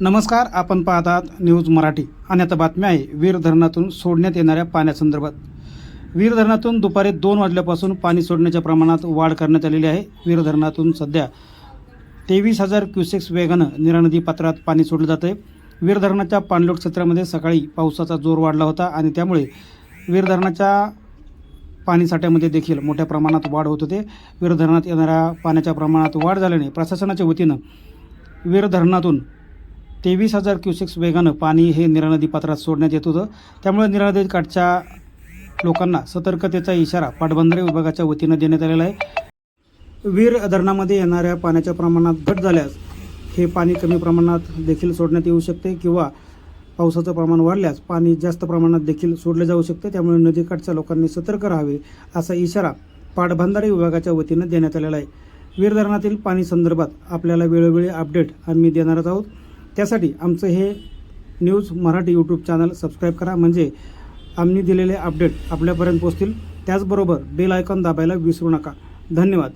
नमस्कार आपण पाहतात न्यूज मराठी. आणि आता बातमी आहे वीर धरणातून सोडण्यात येणाऱ्या पाण्यासंदर्भात. वीर धरणातून दुपारी दोन वाजल्यापासून पाणी सोडण्याच्या प्रमाणात वाढ करण्यात आलेली आहे. वीर धरणातून सध्या तेवीस हजार क्युसेक्स वेगानं निरा नदी पात्रात पाणी सोडलं जातं आहे. वीर धरणाच्या पाणलोट क्षेत्रामध्ये सकाळी पावसाचा जोर वाढला होता आणि त्यामुळे वीर धरणाच्या पाणीसाठ्यामध्ये देखील मोठ्या प्रमाणात वाढ होत होते. वीर धरणात येणाऱ्या पाण्याच्या प्रमाणात वाढ झाल्याने प्रशासनाच्या वतीनं वीर धरणातून तेवीस हजार क्युसेक्स वेगानं पाणी हे निरानदी पात्रात सोडण्यात येत होतं. त्यामुळे निरानदी काठच्या लोकांना सतर्कतेचा इशारा पाटबंधारे विभागाच्या वतीनं देण्यात आलेला आहे. वीर धरणामध्ये येणाऱ्या पाण्याच्या प्रमाणात घट झाल्यास हे पाणी कमी प्रमाणात देखील सोडण्यात येऊ शकते किंवा पावसाचं प्रमाण वाढल्यास पाणी जास्त प्रमाणात देखील सोडले जाऊ शकते. त्यामुळे नदीकाठच्या लोकांनी सतर्क राहावे असा इशारा पाटबंधारे विभागाच्या वतीनं देण्यात आलेला आहे. वीर धरणातील पाणी संदर्भात आपल्याला वेळोवेळी अपडेट आम्ही देणारच आहोत. त्यासाठी आमचं हे news Marathi YouTube channel subscribe करा. म्हणजे आम्ही दिलेले अपडेट आपल्यापर्यंत पोहोचतील. त्याचबरोबर बेल आयकॉन दाबायला विसरू नका. धन्यवाद.